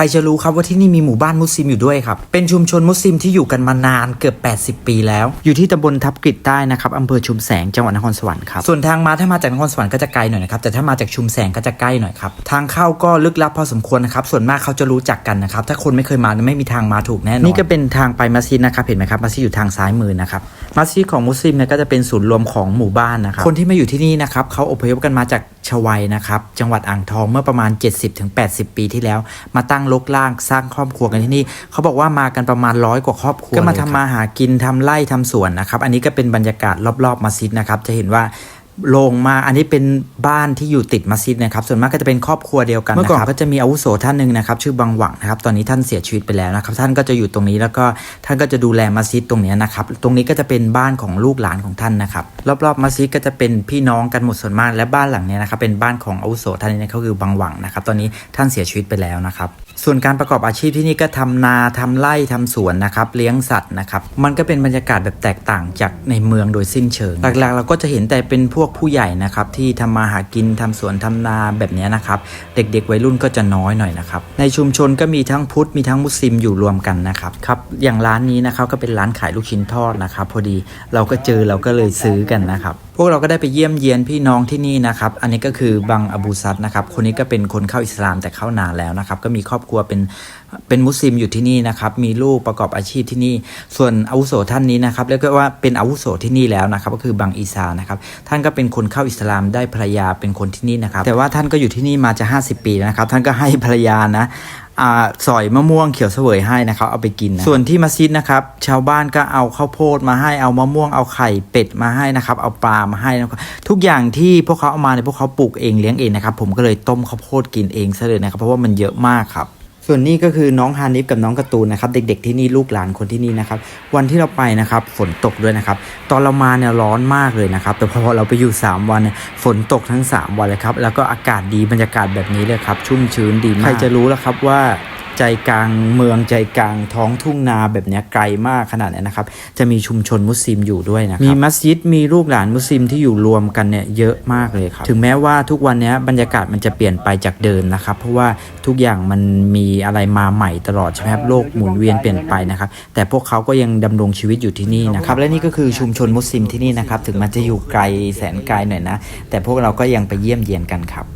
รจะรู้ครับว่าที่นี่มีหมู่บ้านมุสลิมอยู่ด้วยครับ เป็นชุมชนมุสลิมที่อยู่กันมานานเกือบ 80 ปีแล้ว อยู่ที่ตำบลทับกริดใต้นะครับอำเภอชุมแสงจังหวัดนครสวรรค์ครับส่วนทางมาถ้ามาจากนครสวรรค์ก็จะไกลหน่อยนะครับแต่ถ้ามาจากชุมแสงก็จะใกล้หน่อยครับทางเข้าก็ลึกลับพอสมควรนะครับส่วนมากเขาจะรู้จักกันนะครับถ้าคนไม่เคยมาเนี่ยไม่มีทางมาถูกแน่นอนนี่ก็เป็นทางไปมัสยิดนะครับเห็นไหมครับมัสยิดอยู่ทางซ้ายมือนะครับมัสยิดของมุสลิมเนี่ยก็จะเป็นศูนย์รวมของหมู่บ้านนะครับคนที่มาอยู่ที่นี่นะครับเขาอพยพกันมาจาก ชวัยนะครับ จังหวัดอ่างทองเมื่อประมาณ 70-80 ปีที่แล้ว มาตั้งลกล่างสร้างครอบครัวกันที่นี่ เขาบอกว่ามากันประมาณร้อยกว่าครอบครัวก็มาทำมาหากินทำไร่ทำสวนนะครับ อันนี้ก็เป็นบรรยากาศรอบๆมัสยิดนะครับจะเห็นว่า ล่งมากอันนี้เป็นบ้านที่อยู่ติดมัสยิดนะครับ ส่วนมากก็จะเป็นครอบครัวเดียวกันเมื่อก่อนก็จะมีอาวุโสท่านหนึ่งนะครับ ชื่อบังหวังนะครับ ตอนนี้ท่านเสียชีวิตไปแล้วนะครับ ท่านก็จะอยู่ตรงนี้แล้วก็ท่านก็จะดูแลมัสยิดตรงเนี้ยนะครับ ตรงนี้ก็จะเป็นบ้านของลูกหลานของท่านนะครับ รอบๆมัสยิดก็จะเป็นพี่น้องกันหมดส่วนมาก และบ้านหลังเนี้ยนะครับเป็นบ้านของอาวุโสท่านนี้เขาคือบังหวังนะครับ ตอนนี้ท่านเสียชีวิตไปแล้วนะครับ ส่วนการประกอบอาชีพที่นี่ก็ทำนาทำไร่ทำสวนนะครับ เลี้ยงสัตว์นะครับ มันก็เป็นบรรยากาศแบบแตกต่างจากในเมืองโดยสิ้นเชิง หลักๆ เราก็จะเห็นแต่เป็นพวกผู้ใหญ่นะครับ ที่ทำมาหากินทำสวนทำนาแบบนี้นะครับ เด็กๆ วัยรุ่นก็จะน้อยหน่อยนะครับ ในชุมชนก็มีทั้งพุทธมีทั้งมุสลิมอยู่รวมกันนะครับครับ อย่างร้านนี้นะครับก็เป็นร้านขายลูกชิ้นทอดนะครับ พอดีเราก็เจอเราก็เลยซื้อกันนะครับ วกเราก็ได้ไปเยี่ยมเยียนพี่น้องที่นี่นะครับ อันนี้ก็คือบังอบูซัดนะครับ คนนี้ก็เป็นคนเข้าอิสลามแต่เข้านานแล้วนะครับ ก็มีครอบครัวเป็นเป็นมุสลิมอยู่ที่นี่นะครับ มีลูกประกอบอาชีพที่นี่ ส่วนอาวุโสท่านนี้นะครับเรียกว่าเป็นอาวุโสที่นี่แล้วนะครับ ก็คือบังอีซานะครับ ท่านก็เป็นคนเข้าอิสลามได้ภรรยาเป็นคนที่นี่นะครับ แต่ว่าท่านก็อยู่ที่นี่มาจะ 50 ปีนะครับ ท่านก็ให้ภรรยานะ สอยมะม่วงเขียวเสวยให้นะครับเอาไปกินนะส่วนที่มัสยิดนะครับชาวบ้านก็เอาข้าวโพดมาให้เอามะม่วงเอาไข่เป็ดมาให้นะครับเอาปลามาให้นะครับทุกอย่างที่พวกเขาเอามาเนี่ยพวกเขาปลูกเองเลี้ยงเองนะครับผมก็เลยต้มข้าวโพดกินเองซะเลยนะครับเพราะว่ามันเยอะมากครับ ส่วนนี้ก็คือน้องฮานิฟกับน้องการ์ตูนนะครับ เด็กๆที่นี่ลูกหลานคนที่นี่นะครับ วันที่เราไปนะครับฝนตกด้วยนะครับ ตอนเรามาเนี่ยร้อนมากเลยนะครับ แต่พอเราไปอยู่ 3 วันฝนตกทั้ง 3 วันเลยครับ แล้วก็อากาศดีบรรยากาศแบบนี้เลยครับ ชุ่มชื้นดีมาก ใครจะรู้แล้วครับว่า ใจกลางเมืองใจกลางท้องทุ่งนาแบบนี้ไกลมากขนาดนี้นะครับ จะมีชุมชนมุสลิมอยู่ด้วยนะครับมีมัสยิดมีลูกหลานมุสลิมที่อยู่รวมกันเนี่ยเยอะมากเลยครับ ถึงแม้ว่าทุกวันนี้บรรยากาศมันจะเปลี่ยนไปจากเดิมนะครับ เพราะว่าทุกอย่างมันมีอะไรมาใหม่ตลอดใช่ไหมครับโลกหมุนเวียนเปลี่ยนไปนะครับ แต่พวกเขาก็ยังดำรงชีวิตอยู่ที่นี่นะครับ และนี่ก็คือชุมชนมุสลิมที่นี่นะครับ ถึงมันจะอยู่ไกลแสนไกลหน่อยนะ แต่พวกเราก็ยังไปเยี่ยมเยียนกันครับ